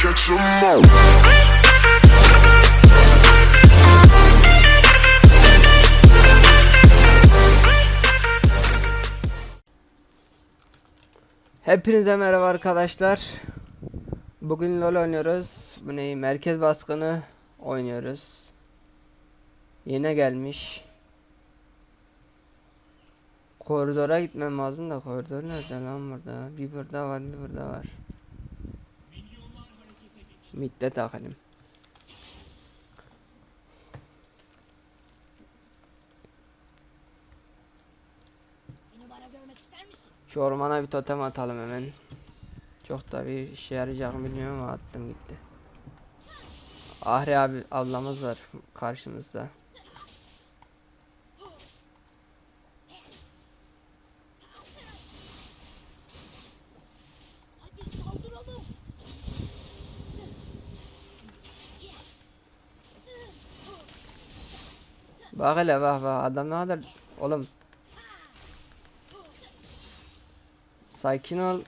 catch 'em all. Hepinize merhaba arkadaşlar. Bugün LoL oynuyoruz. Bu neyi? Merkez baskını oynuyoruz. Yine gelmiş. Koridora gitmem lazım da koridor nerede lan burada? Bir burada var, bir burada var. Midde misin? Şu ormana bir totem atalım hemen. Çok da bir işe yarayacak bilmiyorum ama attım gitti. Ahri abi ablamız var karşımızda. Bak hele bak bak. Adam ne kadar oğlum. Sakin ol.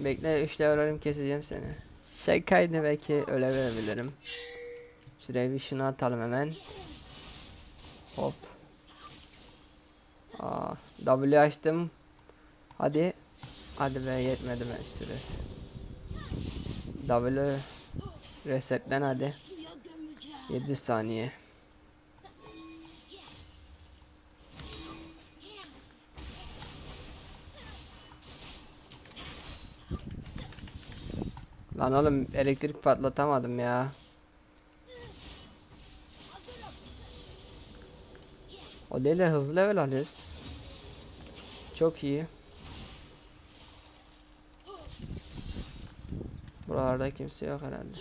Bekle 3 level alayım keseceğim seni. Şakaydı belki öyle verebilirim Şuraya bir şunu atalım hemen. Hop. Aa, W açtım. Hadi. Hadi be yetmedi ben süresi W. Resetlen hadi. Suya gömeceğim. 7 saniye Lan oğlum elektrik patlatamadım ya. O değil de hızlı level alıyoruz. Çok iyi. Buralarda kimse yok herhalde.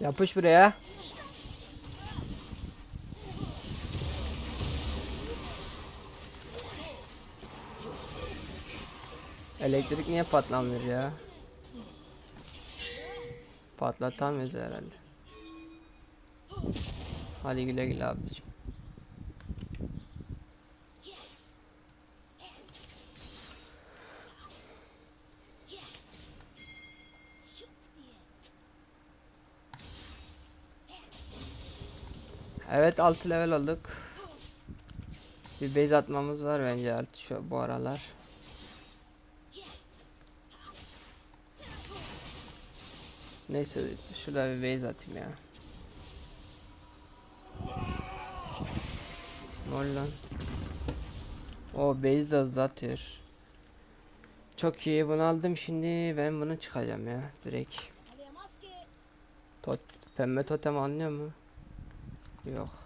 Yapış buraya. Elektrik niye patlamıyor ya? Patlatamıyoruz herhalde. Hadi güle güle abicim. Evet 6 level olduk. Bir base atmamız var bence artık şu bu aralar. Neyse şurada bir base atayım ya. Ne lan? O base de hızlı atıyor. Çok iyi bunu aldım şimdi ben bunu çıkacağım ya direkt. Tot pembe totem anlıyor mu? Yok.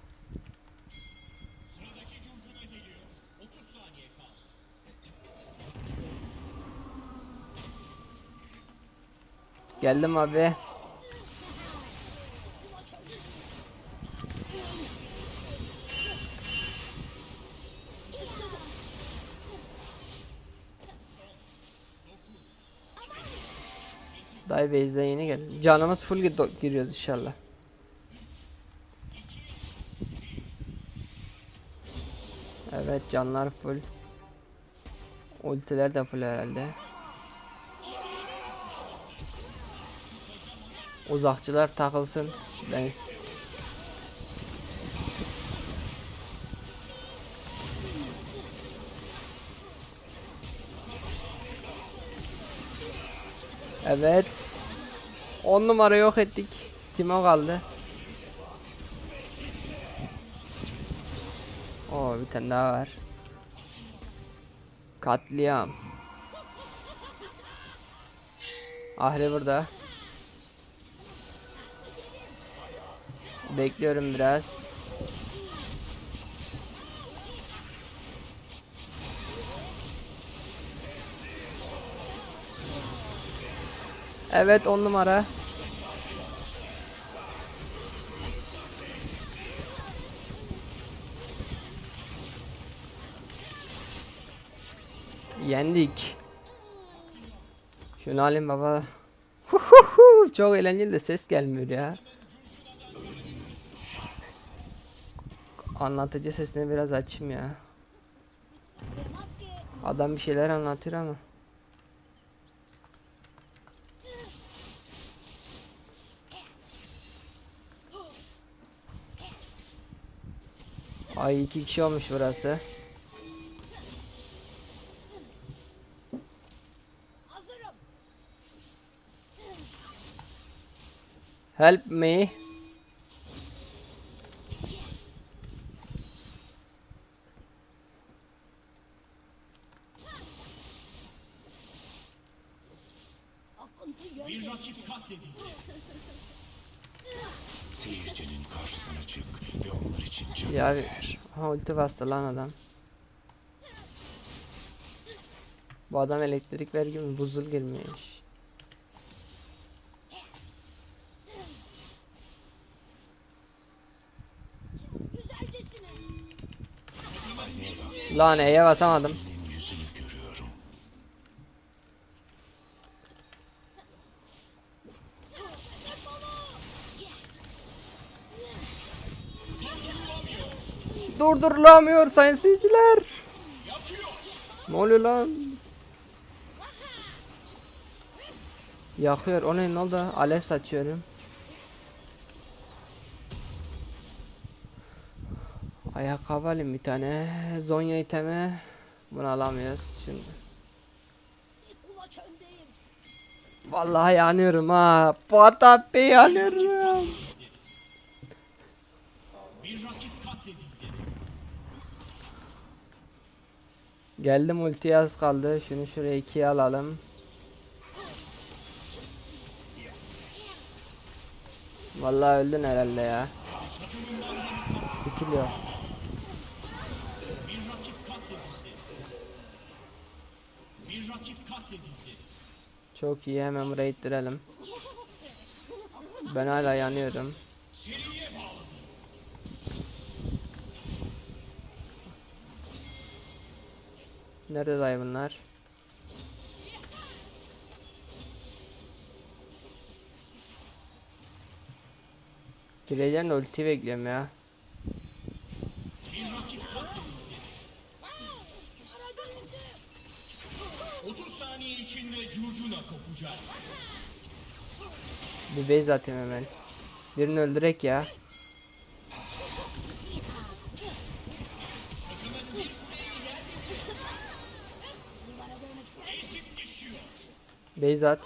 Geldim abi. Dayı base'den yeni geldim. Canımız full gi- giriyoruz inşallah. Evet canlar full. Ultiler de full herhalde. Uzakçılar takılsın. Ben Evet. 10 numara yok ettik. Kim o kaldı? Oo bir tane daha var. Katliam. Ahri burada. Bekliyorum biraz. Evet on numara. Yendik. Şunu alayım baba. Çok eğlenceli de ses gelmiyor ya. Anlatıcı sesini biraz açayım ya. Adam bir şeyler anlatıyor ama. Ay iki kişi olmuş burası. Help me. Akıntı yön Bir değişti. rakip katledildi. Seyircinin karşısına çık ve onlar için can Ya ver. ha ulti bastı lan adam. Bu adam elektrik vergi mi? Buzul girmiş. Lan E'ye basamadım. Durdurulamıyor sayın seyirciler. Ne oluyor lan? Yakıyor. O ne ne oldu? Alev saçıyorum. Ayakkabı alayım bir tane. Zonya itemi. Bunu alamıyoruz şimdi. Vallahi yanıyorum ha. Abi yanıyorum. Bir rakip katledildi. Geldim ultiye az kaldı. Şunu şuraya ikiye alalım. Vallahi öldün herhalde ya. Skill yok. Çok iyi hemen buraya ittirelim. Ben hala yanıyorum. Nerede dayı bunlar? Gireceğim de ulti bekliyorum ya. Bir rakip katledildi. Para göründü. 30 saniye içinde curcuna kopacak. Bir base atayım hemen. Birini öldürek ya. Base at.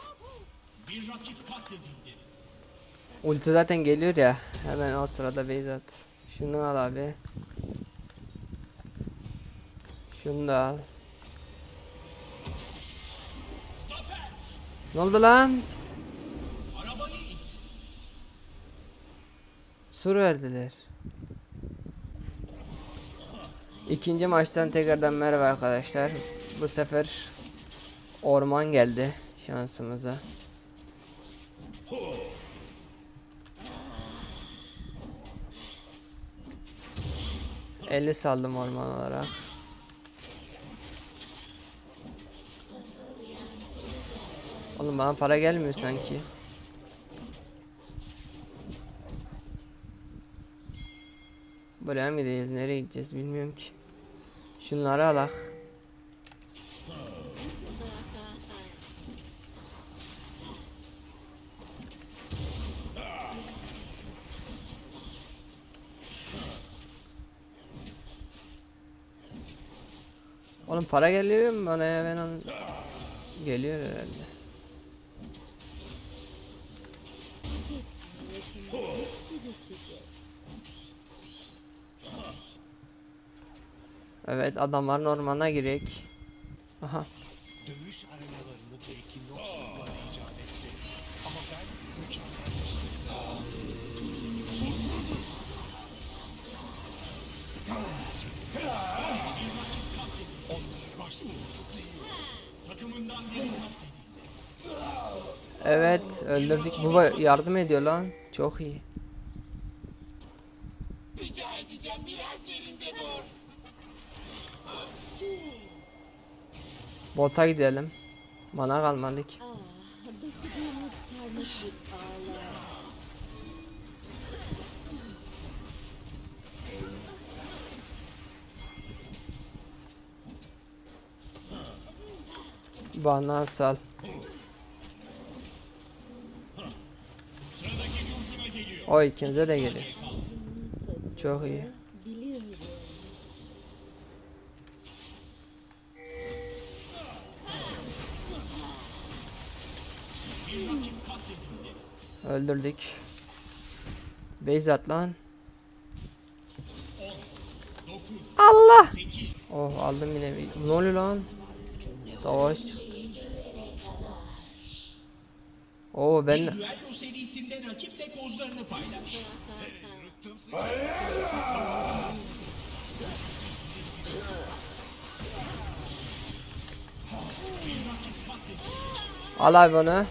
Bir rakip katledildi. Ulti zaten geliyor ya. Hemen o sırada base at. Şunu al abi. Şunu da al. Ne oldu lan? Sur verdiler. İkinci maçtan tekrardan merhaba arkadaşlar. Bu sefer orman geldi şansımıza. Eli saldım orman olarak. Oğlum bana para gelmiyor sanki. Buraya mı gideceğiz? Nereye gideceğiz bilmiyorum ki. Şunları alak. Oğlum para geliyor mu bana ya ben onu... Geliyor herhalde. Evet adamların ormana girek. Evet öldürdük. Baba yardım ediyor lan. Çok iyi. Rica edeceğim biraz yerinde dur. Bota gidelim. Bana kalmadık. Beklediğimiz. Bana sal. O ikimize de gelir. Çok iyi. Öldürdük. Base at lan. 9, Allah! 8, Oh aldım yine. Ne oluyor lan? Savaş. Oo ben Duello serisinde rakiple kozlarını paylaş. al abi onu.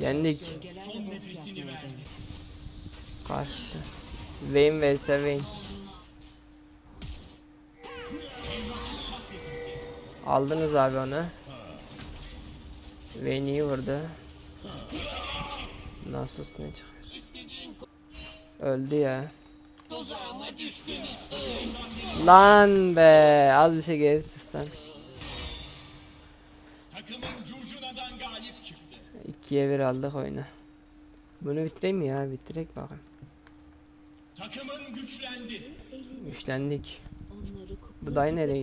Yendik. Kaçtı. Vayne vs Vayne. Aldınız abi onu. Vayne iyi vurdu. Nasıl ne çıkıyor? Öldü ya. Lan be az bir şey geri çıksan. 2'ye 1 aldık oyunu. Bunu bitireyim ya? Bitirek bakayım. Takımın güçlendi. Güçlendik. Bu dayı nereye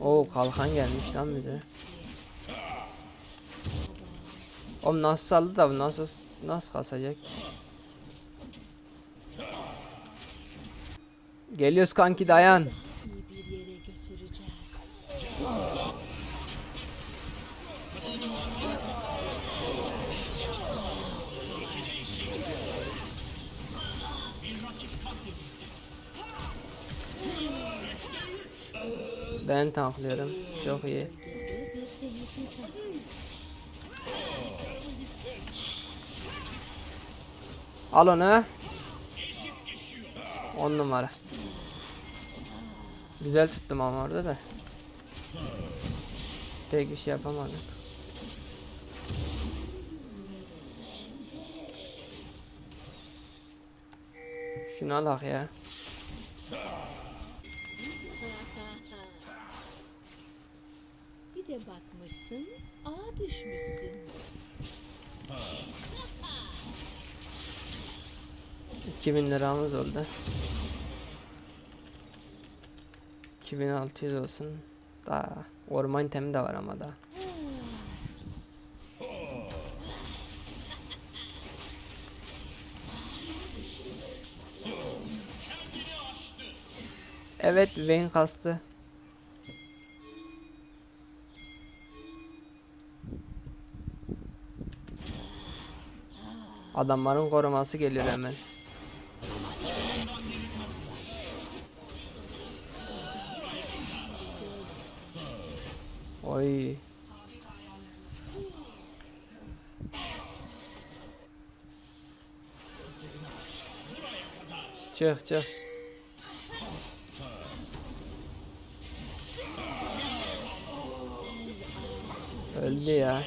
Oo kalkan gelmiş lan bize. Oğlum nasıl saldı da bu nasıl nasıl kasacak? Geliyoruz kanki dayan. Ben tanklıyorum. Çok iyi. Al onu. 10 numara. Güzel tuttum ama orada da. Pek bir şey yapamadık. Şunu alak ya. De bakmışsın, ağa düşmüşsün. İki bin liramız oldu. 2600 olsun. Daha orman temi de var ama da. Evet, Vayne kastı. Adamların koruması geliyor hemen. Oy. Çık çık. Öldü ya.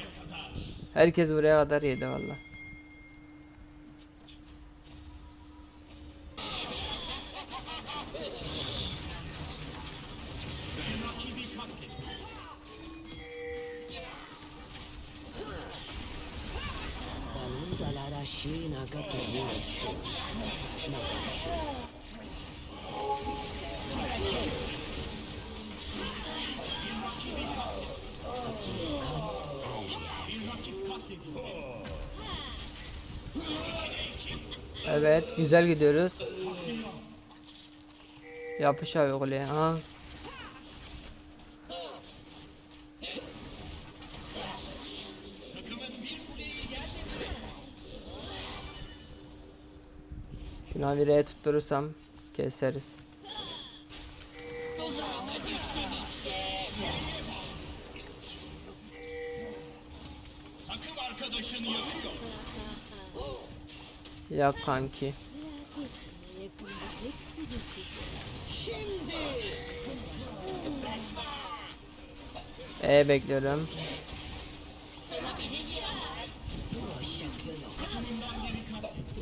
Herkes buraya kadar yedi valla. La rashina gato Evet güzel gidiyoruz. Yapış abi kuleye. Ha. Şuna bir E tutturursam keseriz. Ya kanki. E bekliyorum.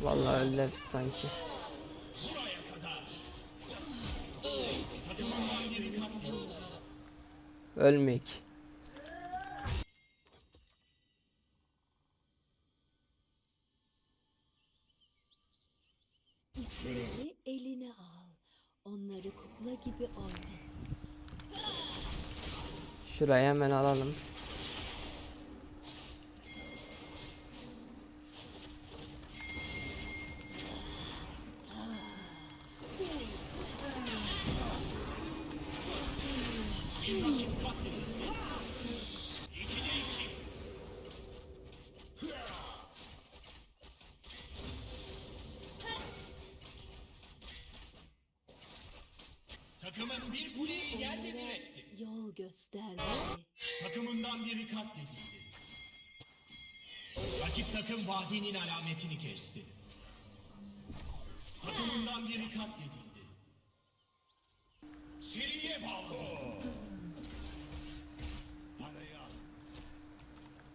Vallahi öldü hepsi sanki. Ölmek. İçleri eline al. Onları kukla gibi oynat. Şurayı hemen alalım. Bir kuleyi yerle bir etti. Yol gösterdi. Takımından biri katledildi. Rakip takım vadinin alametini kesti. Takımından biri katledildi. Seriye bağladı.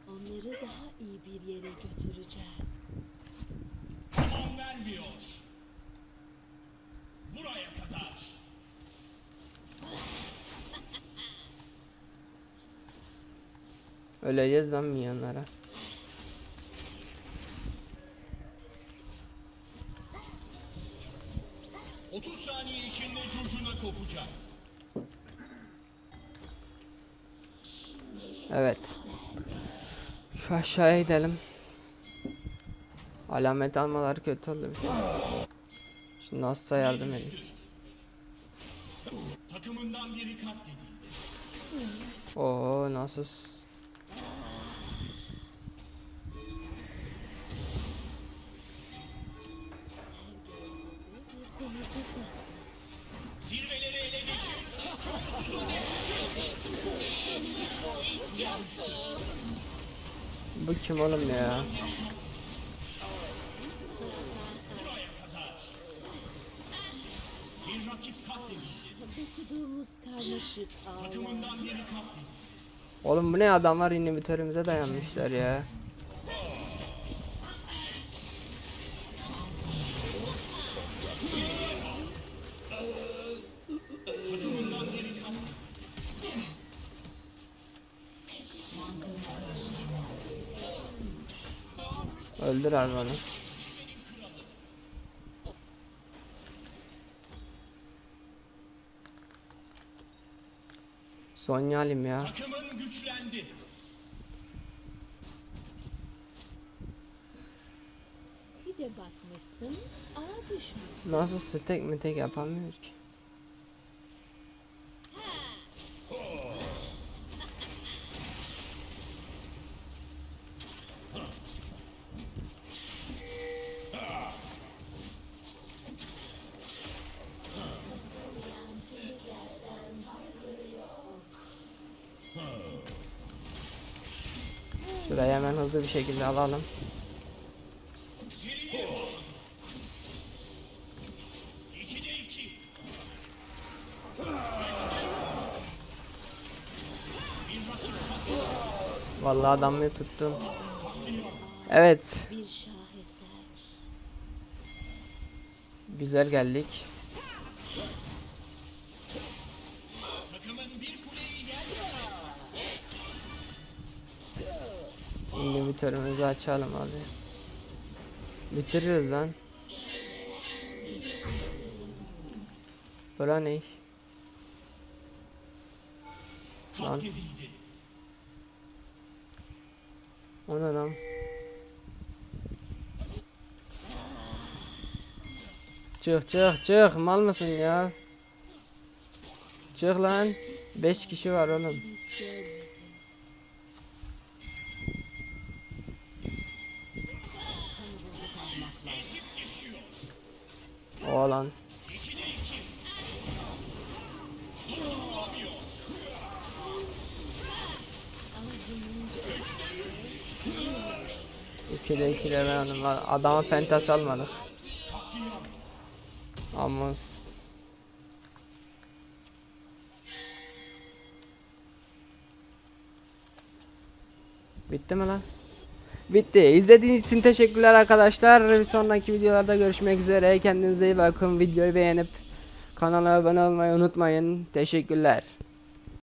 Onları daha iyi bir yere götüreceğim. Tamam vermiyor. Buraya kadar. Öleceğiz lan milyonlara. Evet. Şu aşağıya gidelim. Alamet almaları kötü oldu. şey. Şimdi nasılsa yardım edin. Takımından biri katledildi. Oo nasıl? Kim oğlum ya? Oğlum bu ne adamlar inhibitörümüze dayanmışlar ya. Öldür abi onu. Sonya alayım ya. Takımın güçlendi. Bir de bakmışsın ağa düşmüşsün. Nasıl stack mi tek yapamıyor ki? Şurayı hemen hızlı bir şekilde alalım. Vallahi adamı tuttum. Evet, güzel geldik. İnhibitörümüzü açalım abi. Bitiriyoruz lan. Bura ne? Lan o ne lan? Çık çık çık mal mısın ya? Çık lan. 5 kişi var oğlum. Oğlan. İkide ikide ben aldım. Adama pentas almadık. Amos. Bitti mi lan? Bitti. İzlediğiniz için teşekkürler arkadaşlar. Bir sonraki videolarda görüşmek üzere. Kendinize iyi bakın. Videoyu beğenip kanala abone olmayı unutmayın. Teşekkürler.